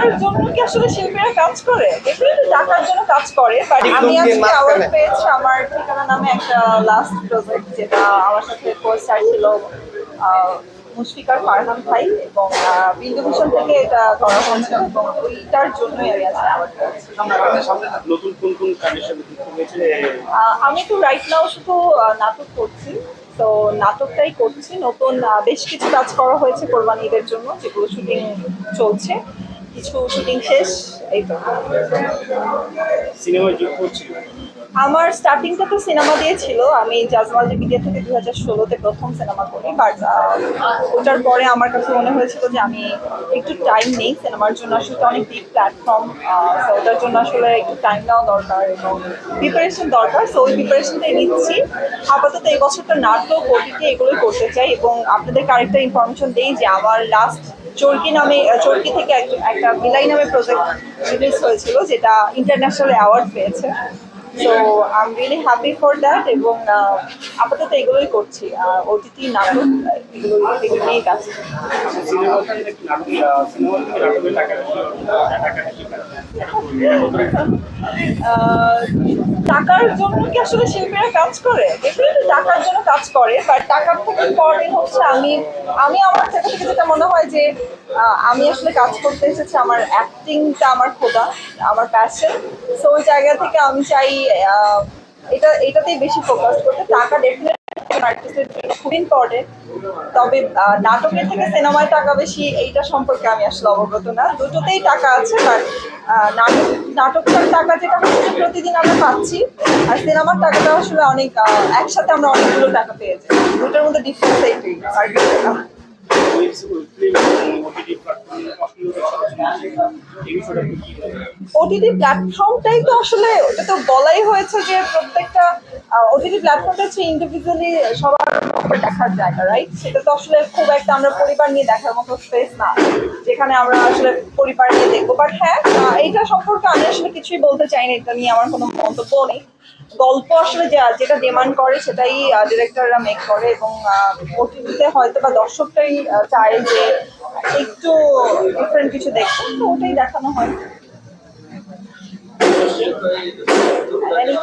টাকার জন্য কি আসলে শিল্পীরা কাজ করে? ডেফিনেটলি টাকার জন্য কাজ করে বাট আমি আজকে অ্যাওয়ার্ড। পেয়েছি আমার ঠিকানা নামে একটা লাস্ট প্রজেক্ট যেটা আমার সাথে কোর্সার ছিল মুশফিকার ফারহান ভাই এবং বিন্দুভূষণ থেকে এটা করা হয়েছে এবং ওইটার জন্যই আমি আজকে অ্যাওয়ার্ড পেয়েছি। নতুন কোন কোন আমি তো রাইট নাও শুধু নাটক করছি তো নাটকটাই করছি। নতুন বেশ কিছু কাজ করা হয়েছে কোরবানি ঈদের জন্য যেগুলো শুটিং চলছে। কিছু শুটিং শেষ এই তো। সিনেমায় আমার স্টার্টিংটা তো সিনেমা দিয়ে ছিল। আমি জাজমালজি মিডিয়া থেকে দু হাজার ষোলোতে প্রথম সিনেমা করি বাট ওটার পরে আমার কাছে মনে হয়েছিল যে আমি একটু টাইম নেই সিনেমার জন্য। আসলে অনেক বিগ প্ল্যাটফর্ম সো ওটার জন্য আসলে একটু টাইম নেওয়া দরকার এবং প্রিপারেশন দরকার। সো ওই প্রিপারেশনটাই নিচ্ছি। আপাতত এই বছরটা নাটক ওটিটি এগুলোই করতে চাই এবং আপনাদের আরেকটা ইনফরমেশন দিই যে আমার লাস্ট চরকি নামে চরকি থেকে একটা বিলাই নামে প্রজেক্ট রিলিজ হয়েছিল যেটা ইন্টারন্যাশনাল অ্যাওয়ার্ড পেয়েছে so I am really happy for that এবং আপাতত এগুলোই করছি ওটিটি নাটক এগুলো এগুলো নিয়ে কাজ টাকার জন্য কি আসলে শিল্পীরা কাজ করে? ডেফিনেটলি টাকার জন্য কাজ করে বাট টাকার থেকে পরে হচ্ছে আমি আমি আমার জায়গা থেকে যেটা মনে হয় যে আমি আসলে কাজ করতে এসেছি, আমার অ্যাক্টিংটা আমার খোদা, আমার প্যাশন সো ওই জায়গা থেকে আমি চাই এটা, এটাতেই বেশি ফোকাস করতে। টাকা ডেফিনেটলি আর্টিস্টের জন্য খুব ইম্পর্টেন্ট তবে নাটকের থেকে সিনেমায় টাকা বেশি এইটা সম্পর্কে আমি আসলে অবগত না। দুটোতেই টাকা আছে বাট নাটক, নাটকটার টাকা যেটা হচ্ছে প্রতিদিন আমরা পাচ্ছি, আর সিনেমার টাকাটা আসলে অনেক একসাথে আমরা অনেকগুলো টাকা পেয়ে যাই। দুটোর মধ্যে ডিফারেন্স এইটাই। আর। ওটিটি প্ল্যাটফর্মটাই তো আসলে, ওটা তো বলাই হয়েছে যে প্রত্যেকটা ওটিটি প্ল্যাটফর্মটা হচ্ছে ইন্ডিভিজুয়ালি সবার দেখার জায়গা রাইট সেটা তো আসলে খুব একটা আমরা পরিবার নিয়ে দেখার মতো স্পেস না, যেখানে আমরা আসলে পরিবার নিয়ে দেখব। বাট হ্যাঁ এইটা সম্পর্কে আমি আসলে কিছুই বলতে চাই না এটা নিয়ে আমার কোনো মন্তব্য নেই। গল্প আসলে যেটা ডিমান্ড করে সেটাই ডিরেক্টররা মেক করে এবং ওটিটিতে হয়তো বা দর্শকটাই চায় যে একটু ডিফারেন্ট কিছু দেখতে তো ওটাই দেখানো হয়। Any